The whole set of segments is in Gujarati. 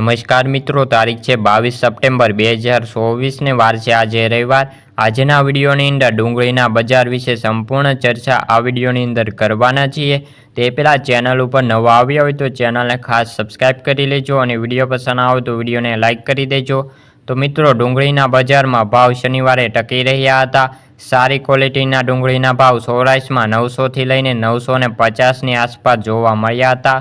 નમસ્કાર મિત્રો, તારીખ છે બાવીસ સપ્ટેમ્બર બે હજાર ચોવીસને વાર છે આજે રવિવાર. આજના વિડીયોની અંદર ડુંગળીના બજાર વિશે સંપૂર્ણ ચર્ચા આ વિડીયોની અંદર કરવાના છીએ. તે પહેલાં ચેનલ ઉપર નવા આવ્યા હોય તો ચેનલને ખાસ સબસ્ક્રાઈબ કરી લેજો અને વીડિયો પસંદ આવે તો વિડીયોને લાઇક કરી દેજો. તો મિત્રો, ડુંગળીના બજારમાં ભાવ શનિવારે ટકી રહ્યા હતા. સારી ક્વોલિટીના ડુંગળીના ભાવ સૌરાષ્ટ્રમાં નવસોથી લઈને નવસો ને પચાસની આસપાસ જોવા મળ્યા હતા.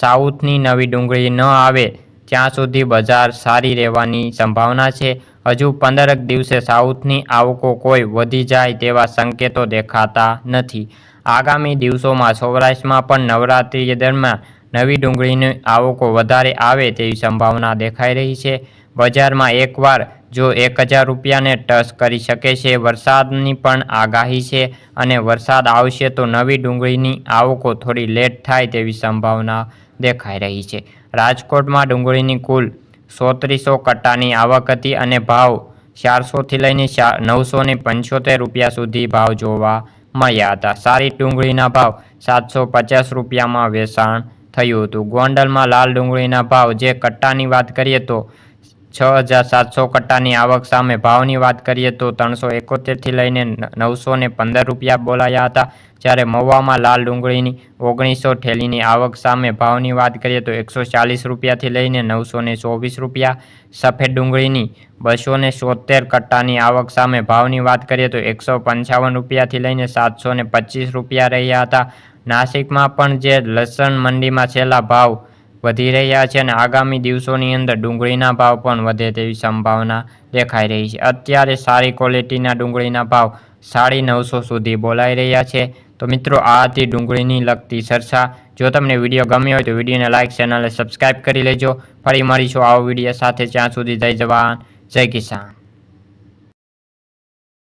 સાઉથની નવી ડુંગળી ન આવે ત્યાં સુધી બજાર સારી રહેવાની સંભાવના છે, હજુ પંદરક દિવસે સાઉથની આવકો કોઈ વધી જાય તેવા સંકેતો દેખાતા નથી. આગામી દિવસોમાં સૌરાષ્ટ્રમાં પણ નવરાત્રિ દરમિયાન નવી ડુંગળીની આવકો વધારે આવે તેવી સંભાવના દેખાઈ રહી છે. બજારમાં એકવાર જો એક હજાર રૂપિયાને ટચ કરી શકે છે, વરસાદની પણ આગાહી છે અને વરસાદ આવશે તો નવી ડુંગળીની આવકો થોડી લેટ થાય તેવી સંભાવના દેખાઈ રહી છે. રાજકોટમાં ડુંગળીની કુલ સોત્રીસો કટ્ટાની આવક હતી અને ભાવ ચારસોથી લઈને નવસો ને પંચોતેર રૂપિયા સુધી ભાવ જોવા મળ્યા હતા. સારી ડુંગળીના ભાવ સાતસો પચાસ રૂપિયામાં વેચાણ થયું હતું. ગોંડલમાં લાલ ડુંગળીના ભાવ, જે કટ્ટાની વાત કરીએ તો છ હજાર સાતસો કટ્ટાની આવક સામે ભાવની વાત કરીએ તો ત્રણસો એકોતેરથી લઈને નવસો ને પંદર રૂપિયા બોલાયા હતા. જ્યારે મહુવામાં લાલ ડુંગળીની ઓગણીસો ઠેલીની આવક સામે ભાવની વાત કરીએ તો એકસો ચાલીસ રૂપિયાથી લઈને નવસો ને ચોવીસ રૂપિયા. સફેદ ડુંગળીની બસો ને સોતેર કટ્ટાની આવક સામે ભાવની વાત કરીએ તો એકસો પંચાવન રૂપિયાથી લઈને સાતસો ને પચીસ રૂપિયા રહ્યા હતા. નાસિકમાં પણ જે લસણ મંડીમાં છેલ્લા ભાવ વધી રહ્યા છે અને આગામી દિવસોની અંદર ડુંગળીના ભાવ પણ વધે તેવી સંભાવના દેખાઈ રહી છે. અત્યારે સારી ક્વોલિટીના ડુંગળીના ભાવ સાડી નવસો સુધી બોલાઈ રહ્યા છે. તો મિત્રો, આ હતી ડુંગળીની લગતી ચર્ચા. જો તમને વીડિયો ગમ્યો હોય તો વિડીયોને લાઇક ચેનલને સબસ્ક્રાઈબ કરી લેજો. ફરી મળીશું આવો વીડિયો સાથે. ત્યાં સુધી જય જવાન, જય કિસાન.